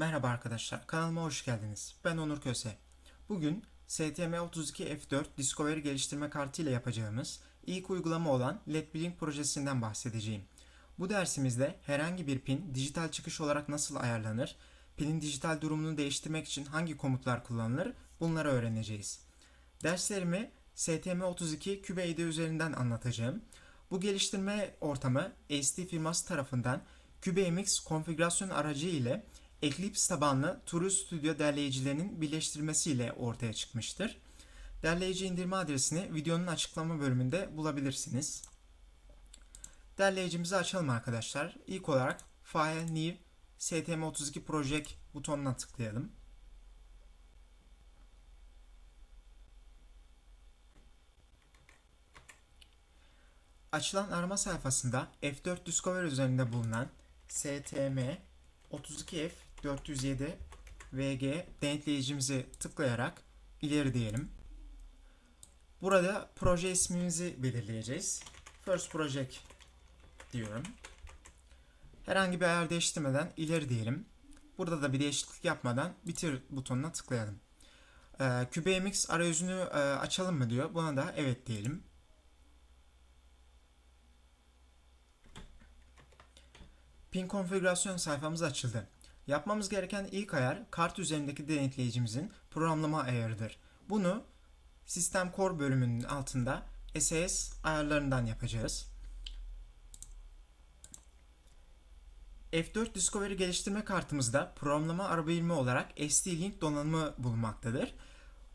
Merhaba arkadaşlar, kanalıma hoş geldiniz. Ben Onur Köse. Bugün STM32F4 Discovery geliştirme kartı ile yapacağımız ilk uygulama olan LED projesinden bahsedeceğim. Bu dersimizde herhangi bir pin dijital çıkış olarak nasıl ayarlanır, pinin dijital durumunu değiştirmek için hangi komutlar kullanılır bunları öğreneceğiz. Derslerimi STM32 CubeIDE üzerinden anlatacağım. Bu geliştirme ortamı ASD firması tarafından CubeMX konfigürasyon aracı ile Eclipse tabanlı True Studio derleyicilerinin birleştirmesiyle ortaya çıkmıştır. Derleyici indirme adresini videonun açıklama bölümünde bulabilirsiniz. Derleyicimizi açalım arkadaşlar. İlk olarak File New STM32 Project butonuna tıklayalım. Açılan arama sayfasında F4 Discover üzerinde bulunan STM 32F407 VG denetleyicimizi tıklayarak ileri diyelim. Burada proje ismimizi belirleyeceğiz. First Project diyorum. Herhangi bir ayar değiştirmeden ileri diyelim. Burada da bir değişiklik yapmadan bitir butonuna tıklayalım. Ee, CubeMX arayüzünü e, açalım mı diyor. Buna da evet diyelim. Pin konfigürasyon sayfamız açıldı. Yapmamız gereken ilk ayar kart üzerindeki denetleyicimizin programlama ayarıdır. Bunu Sistem Core bölümünün altında SAS ayarlarından yapacağız. F4 Discovery geliştirme kartımızda programlama araba olarak ST-Link donanımı bulunmaktadır.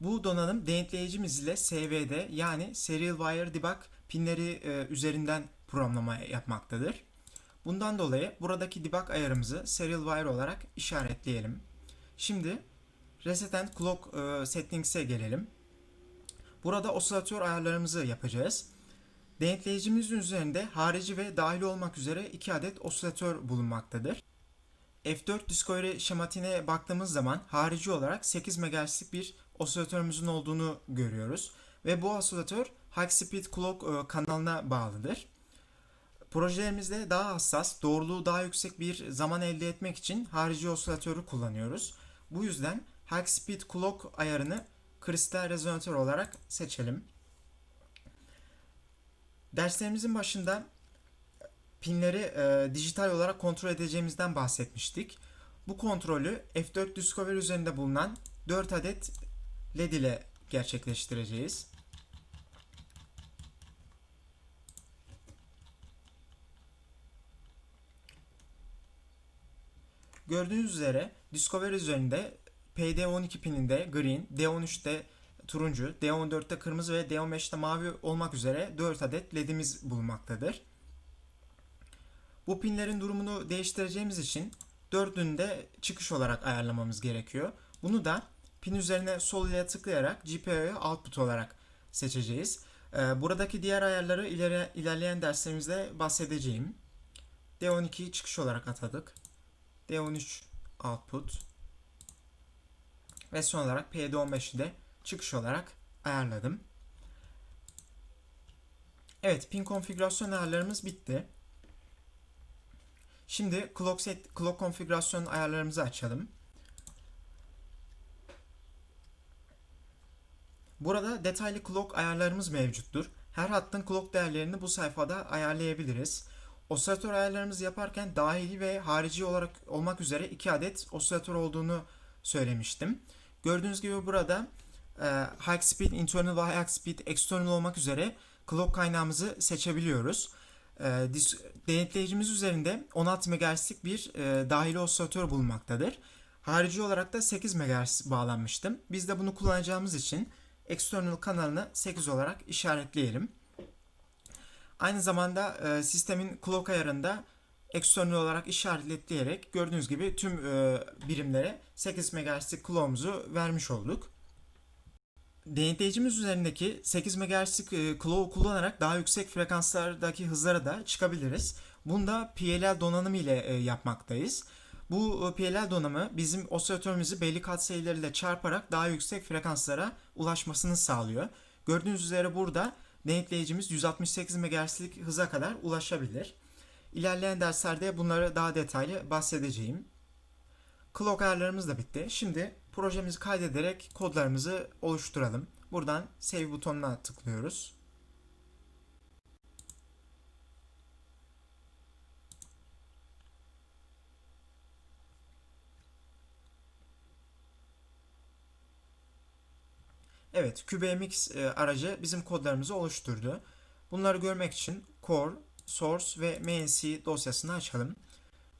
Bu donanım denetleyicimiz ile SVD yani Serial Wire Debug pinleri e, üzerinden programlama yapmaktadır. Bundan dolayı buradaki debug ayarımızı serial wire olarak işaretleyelim. Şimdi reset and clock e, settings'e gelelim. Burada osilatör ayarlarımızı yapacağız. Denetleyicimizin üzerinde harici ve dahil olmak üzere 2 adet osilatör bulunmaktadır. F4 Discovery şematine baktığımız zaman harici olarak 8 MHz'lik bir osilatörümüzün olduğunu görüyoruz. Ve bu osilatör High Speed Clock e, kanalına bağlıdır. Projelerimizde daha hassas, doğruluğu daha yüksek bir zaman elde etmek için harici osilatörü kullanıyoruz. Bu yüzden High Speed Clock ayarını kristal rezonatör olarak seçelim. Derslerimizin başında pinleri e, dijital olarak kontrol edeceğimizden bahsetmiştik. Bu kontrolü F4 Discover üzerinde bulunan 4 adet LED ile gerçekleştireceğiz. Gördüğünüz üzere Discover üzerinde PD12 pininde green, D13'te turuncu, D14'te kırmızı ve D15'te mavi olmak üzere 4 adet ledimiz bulunmaktadır. Bu pinlerin durumunu değiştireceğimiz için dördünü de çıkış olarak ayarlamamız gerekiyor. Bunu da pin üzerine sol ile tıklayarak GPIO'yu output olarak seçeceğiz. Ee, buradaki diğer ayarları ileri, ilerleyen derslerimizde bahsedeceğim. D12'yi çıkış olarak atadık. D13 output ve son olarak PD15'i de çıkış olarak ayarladım. Evet, pin konfigürasyon ayarlarımız bitti. Şimdi clock set clock konfigürasyon ayarlarımızı açalım. Burada detaylı clock ayarlarımız mevcuttur. Her hattın clock değerlerini bu sayfada ayarlayabiliriz. Osilatör ayarlarımızı yaparken dahili ve harici olarak olmak üzere iki adet osilatör olduğunu söylemiştim. Gördüğünüz gibi burada e, high speed internal ve high speed external olmak üzere clock kaynağımızı seçebiliyoruz. E, denetleyicimiz üzerinde 16 MHz'lik bir e, dahili osilatör bulunmaktadır. Harici olarak da 8 MHz bağlanmıştım. Biz de bunu kullanacağımız için external kanalını 8 olarak işaretleyelim. Aynı zamanda e, sistemin clock ayarında external olarak işaretleyerek gördüğünüz gibi tüm e, birimlere 8 MHz'lik clock'umuzu vermiş olduk. Denetleyicimiz üzerindeki 8 MHz'lik e, clock'u kullanarak daha yüksek frekanslardaki hızlara da çıkabiliriz. Bunda PLL donanımı ile e, yapmaktayız. Bu e, PLL donanımı bizim osilatörümüzü belli katsayılarıyla çarparak daha yüksek frekanslara ulaşmasını sağlıyor. Gördüğünüz üzere burada denetleyicimiz 168 MHz'lik hıza kadar ulaşabilir. İlerleyen derslerde bunları daha detaylı bahsedeceğim. clock ayarlarımız da bitti. Şimdi projemizi kaydederek kodlarımızı oluşturalım. Buradan save butonuna tıklıyoruz. Evet, QBMX e, aracı bizim kodlarımızı oluşturdu. Bunları görmek için core, source ve MNC dosyasını açalım.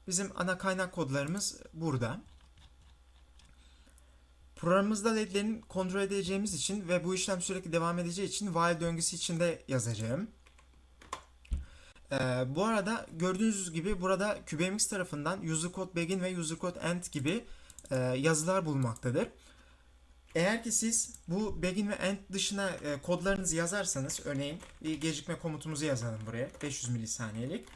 Bizim ana kaynak kodlarımız burada. Programımızda ledlerin kontrol edeceğimiz için ve bu işlem sürekli devam edeceği için while döngüsü içinde yazacağım. Ee, bu arada gördüğünüz gibi burada QBMX tarafından user code begin ve user code end gibi e, yazılar bulunmaktadır. Eğer ki siz bu begin ve end dışına e, kodlarınızı yazarsanız örneğin bir gecikme komutumuzu yazalım buraya 500 milisaniyelik.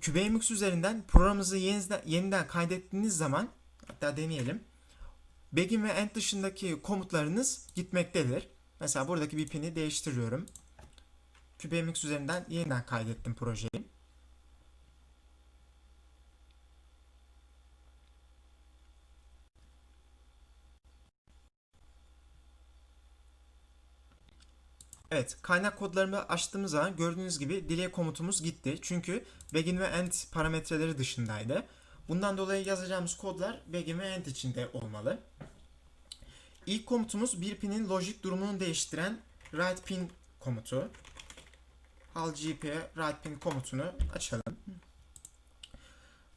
QBMX üzerinden programınızı yeniden, yeniden kaydettiğiniz zaman hatta deneyelim. Begin ve end dışındaki komutlarınız gitmektedir. Mesela buradaki bir pini değiştiriyorum. QBMX üzerinden yeniden kaydettim projeyi. Evet, kaynak kodlarımı açtığımız zaman gördüğünüz gibi delay komutumuz gitti. Çünkü begin ve end parametreleri dışındaydı. Bundan dolayı yazacağımız kodlar begin ve end içinde olmalı. İlk komutumuz bir pinin lojik durumunu değiştiren write pin komutu. Hal GP'ye write pin komutunu açalım.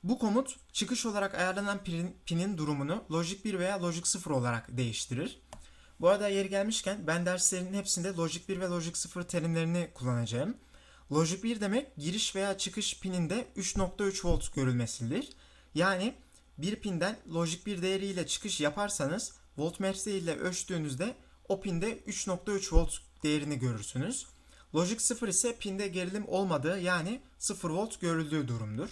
Bu komut çıkış olarak ayarlanan pinin, durumunu logic 1 veya logic 0 olarak değiştirir. Bu arada yeri gelmişken ben derslerin hepsinde Logic 1 ve Logic 0 terimlerini kullanacağım. Logic 1 demek giriş veya çıkış pininde 3.3 volt görülmesidir. Yani bir pinden Logic 1 değeriyle çıkış yaparsanız voltmetre ile ölçtüğünüzde o pinde 3.3 volt değerini görürsünüz. Logic 0 ise pinde gerilim olmadığı yani 0 volt görüldüğü durumdur.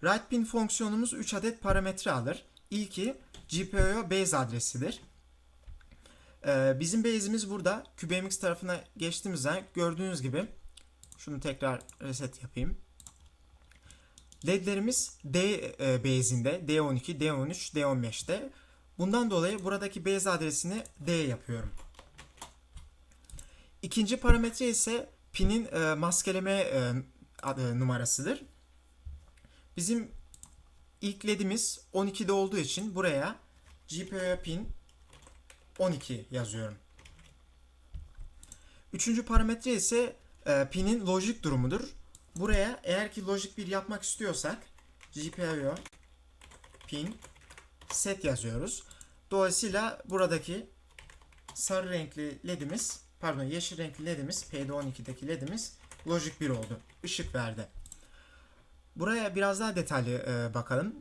Write pin fonksiyonumuz 3 adet parametre alır. İlki GPIO base adresidir. Ee, bizim base'imiz burada. QBMX tarafına geçtiğimiz zaman gördüğünüz gibi şunu tekrar reset yapayım. LED'lerimiz D e, base'inde D12, D13, D15'te. Bundan dolayı buradaki base adresini D yapıyorum. İkinci parametre ise pinin e, maskeleme e, adı, numarasıdır. Bizim ilk LED'imiz 12'de olduğu için buraya GPIO pin 12 yazıyorum. Üçüncü parametre ise e, pinin lojik durumudur. Buraya eğer ki lojik 1 yapmak istiyorsak GPIO pin set yazıyoruz. Dolayısıyla buradaki sarı renkli ledimiz pardon yeşil renkli ledimiz PD12'deki ledimiz lojik 1 oldu. Işık verdi. Buraya biraz daha detaylı e, bakalım.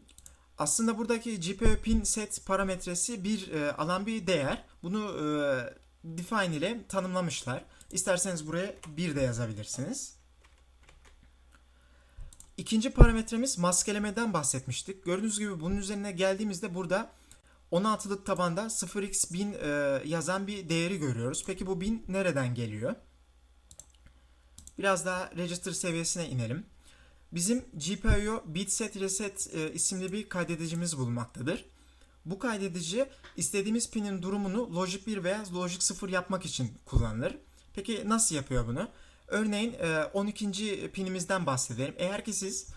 Aslında buradaki GPIO pin set parametresi bir e, alan bir değer. Bunu e, define ile tanımlamışlar. İsterseniz buraya bir de yazabilirsiniz. İkinci parametremiz maskelemeden bahsetmiştik. Gördüğünüz gibi bunun üzerine geldiğimizde burada 16'lık tabanda 0x1000 e, yazan bir değeri görüyoruz. Peki bu 1000 nereden geliyor? Biraz daha register seviyesine inelim. Bizim GPIO bitset reset e, isimli bir kaydedicimiz bulunmaktadır. Bu kaydedici istediğimiz pinin durumunu logic 1 veya logic 0 yapmak için kullanılır. Peki nasıl yapıyor bunu? Örneğin e, 12. pinimizden bahsedelim. Eğer ki siz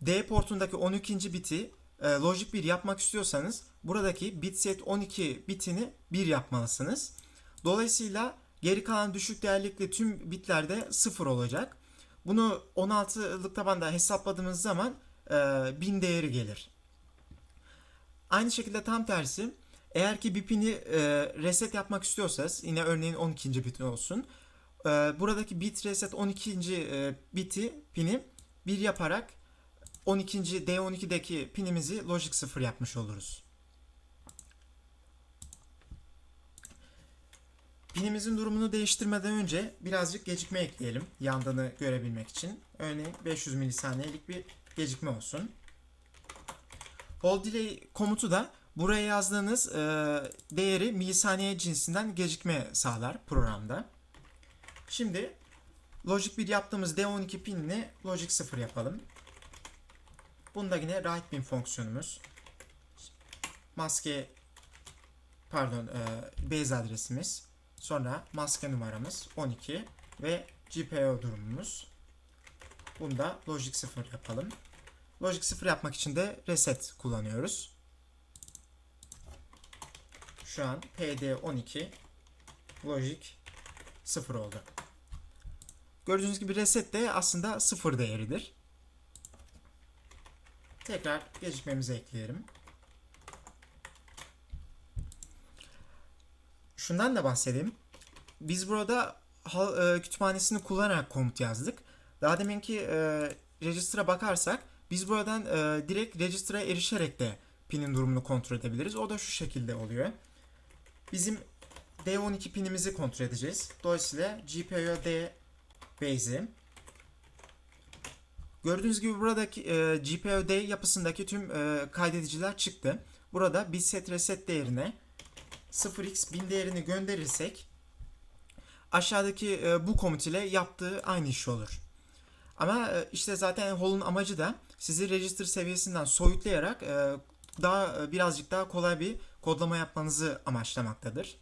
D portundaki 12. biti e, logic 1 yapmak istiyorsanız buradaki bitset 12 bitini 1 yapmalısınız. Dolayısıyla geri kalan düşük değerlikli tüm bitlerde 0 olacak. Bunu 16'lık tabanda hesapladığımız zaman e, 1000 değeri gelir. Aynı şekilde tam tersi eğer ki bir pini e, reset yapmak istiyorsanız yine örneğin 12. bit olsun. E, buradaki bit reset 12. E, biti pini 1 yaparak 12. D12'deki pinimizi logic 0 yapmış oluruz. Pinimizin durumunu değiştirmeden önce birazcık gecikme ekleyelim yandığını görebilmek için. Örneğin 500 milisaniyelik bir gecikme olsun. Hold delay komutu da buraya yazdığınız e, değeri milisaniye cinsinden gecikme sağlar programda. Şimdi Logic 1 yaptığımız D12 pinini Logic 0 yapalım. Bunda yine right bin fonksiyonumuz. Maske pardon e, base adresimiz. Sonra maske numaramız 12 ve GPIO durumumuz. Bunda logic 0 yapalım. Logic 0 yapmak için de reset kullanıyoruz. Şu an PD12 logic 0 oldu. Gördüğünüz gibi reset de aslında 0 değeridir. Tekrar gecikmemizi ekleyelim. Şundan da bahsedeyim. Biz burada hal- e, kütüphanesini kullanarak komut yazdık. Daha deminki e, register'a bakarsak biz buradan e, direkt register'a erişerek de pinin durumunu kontrol edebiliriz. O da şu şekilde oluyor. Bizim D12 pinimizi kontrol edeceğiz. Dolayısıyla GPIO D base'i Gördüğünüz gibi buradaki e, GPIO D yapısındaki tüm e, kaydediciler çıktı. Burada bitset reset değerine 0x 1000 değerini gönderirsek aşağıdaki e, bu komut ile yaptığı aynı iş olur. Ama e, işte zaten Hall'un amacı da sizi register seviyesinden soyutlayarak e, daha e, birazcık daha kolay bir kodlama yapmanızı amaçlamaktadır.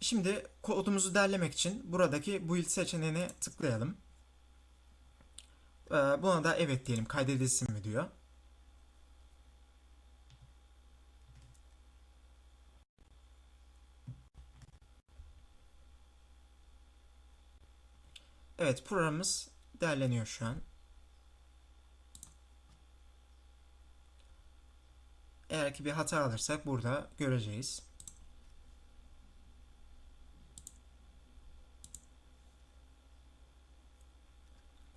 Şimdi kodumuzu derlemek için buradaki build seçeneğine tıklayalım. Ee, Buna da evet diyelim kaydedilsin mi diyor. Evet programımız derleniyor şu an. Eğer ki bir hata alırsak burada göreceğiz.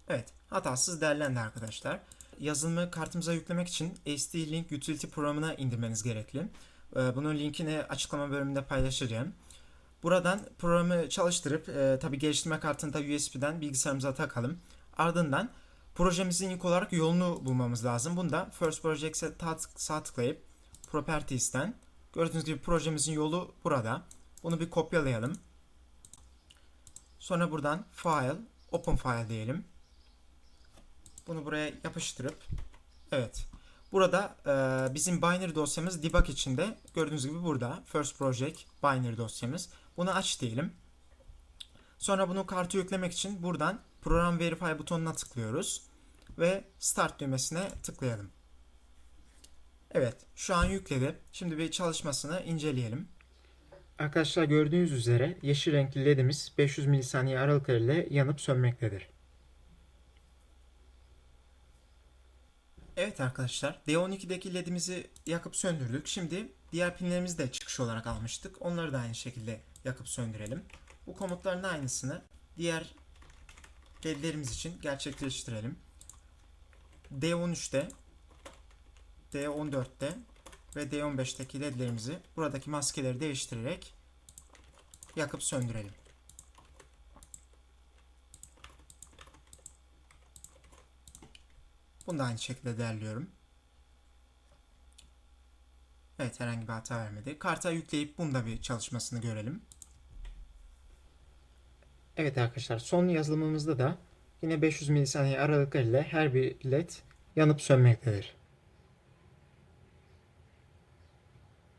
Evet, hatasız derlendi arkadaşlar. Yazılımı kartımıza yüklemek için SD-Link Utility programına indirmeniz gerekli. Ee, Bunun linkini açıklama bölümünde paylaşacağım. Buradan programı çalıştırıp e, tabi geliştirme kartını da USB'den bilgisayarımıza takalım. Ardından projemizin ilk olarak yolunu bulmamız lazım. Bunda First Projects'e sağ tıklayıp Properties'ten gördüğünüz gibi projemizin yolu burada. Bunu bir kopyalayalım. Sonra buradan File, Open File diyelim. Bunu buraya yapıştırıp evet. Burada e, bizim binary dosyamız debug içinde. Gördüğünüz gibi burada first project binary dosyamız. Bunu aç diyelim. Sonra bunu kartı yüklemek için buradan program verify butonuna tıklıyoruz ve start düğmesine tıklayalım. Evet, şu an yükledi. Şimdi bir çalışmasını inceleyelim. Arkadaşlar gördüğünüz üzere yeşil renkli ledimiz 500 milisaniye aralıklarıyla yanıp sönmektedir. Evet arkadaşlar D12'deki ledimizi yakıp söndürdük. Şimdi diğer pinlerimizi de çıkış olarak almıştık. Onları da aynı şekilde yakıp söndürelim. Bu komutların aynısını diğer ledlerimiz için gerçekleştirelim. D13'te D14'te ve D15'teki ledlerimizi buradaki maskeleri değiştirerek yakıp söndürelim. Bunu da aynı şekilde derliyorum. Evet herhangi bir hata vermedi. Karta yükleyip bunda bir çalışmasını görelim. Evet arkadaşlar son yazılımımızda da yine 500 milisaniye aralıklarıyla her bir led yanıp sönmektedir.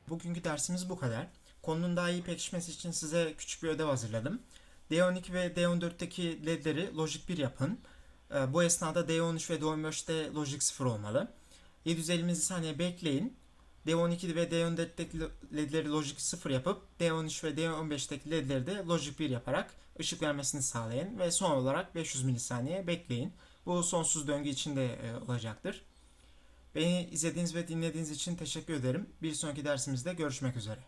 Bugünkü dersimiz bu kadar. Konunun daha iyi pekişmesi için size küçük bir ödev hazırladım. D12 ve D14'teki ledleri Logic 1 yapın. Ee, Bu esnada D13 ve D15'te Logic 0 olmalı. 750 milisaniye bekleyin. D12 ve D14'teki ledleri Logic 0 yapıp D13 ve D15'teki ledleri de Logic 1 yaparak ışık vermesini sağlayın ve son olarak 500 milisaniye bekleyin. Bu sonsuz döngü içinde e, olacaktır. Beni izlediğiniz ve dinlediğiniz için teşekkür ederim. Bir sonraki dersimizde görüşmek üzere.